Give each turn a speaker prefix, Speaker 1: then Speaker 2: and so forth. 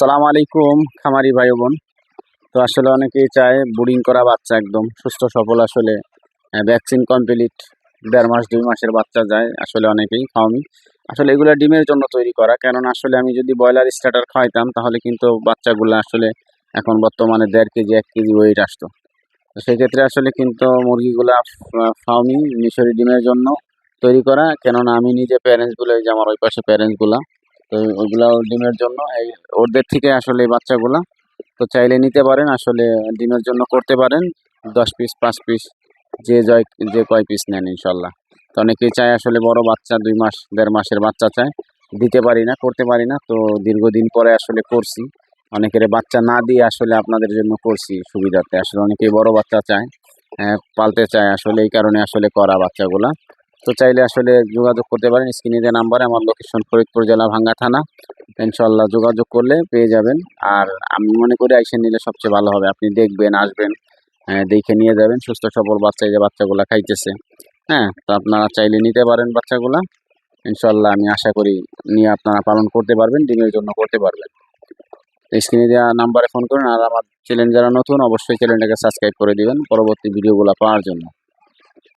Speaker 1: আসসালামু আলাইকুম, খামারি ভাই বোন তো আসলে অনেকেই চায় বুডিং করা বাচ্চা একদম, সুস্থ সফল আসলে ভ্যাকসিন কমপ্লিট দেড় মাস, দুই মাসের বাচ্চা যায় আসলে অনেকেই খাওয়ামি। আসলে এগুলো ডিমের জন্য তৈরি করা, কেননা আসলে আমি যদি ব্রয়লার স্টার্টার খাওয়াইতাম, তাহলে কিন্তু বাচ্চাগুলো আসলে এখন বর্তমানে দেড় কেজি, এক কেজি ওয়েট আসতো। তো সেক্ষেত্রে আসলে কিন্তু মুরগিগুলা ফার্মি মিশরি ডিমের জন্য তৈরি করা, কেননা আমি নিজে প্যারেন্টসগুলো এই যে আমার ওই পাশে প্যারেন্টসগুলা তো ওইগুলা ডিমের জন্য এই ওদের থেকে আসলে এই বাচ্চাগুলা তো চাইলে নিতে পারেন আসলে ডিমের জন্য করতে পারেন দশ পিস পাঁচ পিস যে জয় যে কয় পিস নেন ইনশাল্লাহ। তো অনেকেই চায় আসলে বড় বাচ্চা দুই মাস দেড় মাসের বাচ্চা চায় দিতে পারি না করতে পারি না তো দীর্ঘদিন পরে আসলে করছি। অনেকের বাচ্চা না দিয়ে আসলে আপনাদের জন্য করছি সুবিধাতে আসলে অনেকেই বড় বাচ্চা চায় আহ, পালতে চায় আসলে এই কারণে আসলে করা বাচ্চাগুলা। তো চাইলে আসলে যোগাযোগ করতে পারেন। স্ক্রিনে যে নাম্বারে আমার লোকেশন ফরিদপুর জেলা ভাঙ্গা থানা। ইনশাল্লাহ যোগাযোগ করলে পেয়ে যাবেন। আর আমি মনে করি আইসে নিলে সবচেয়ে ভালো হবে। আপনি দেখবেন আসবেন হ্যাঁ, দেখে নিয়ে যাবেন। সুস্থ সবল বাচ্চা যে বাচ্চাগুলা খাইতেছে। হ্যাঁ তো আপনারা চাইলে নিতে পারেন বাচ্চাগুলা। ইনশাল্লাহ আমি আশা করি নিয়ে আপনারা পালন করতে পারবেন ডিমের জন্য করতে পারবেন। স্ক্রিনে দেওয়া নাম্বারে ফোন করুন। আর আমার চ্যানেল যারা নতুন অবশ্যই চ্যানেলটাকে সাবস্ক্রাইব করে দিবেন। পরবর্তী ভিডিওগুলো পাওয়ার জন্য।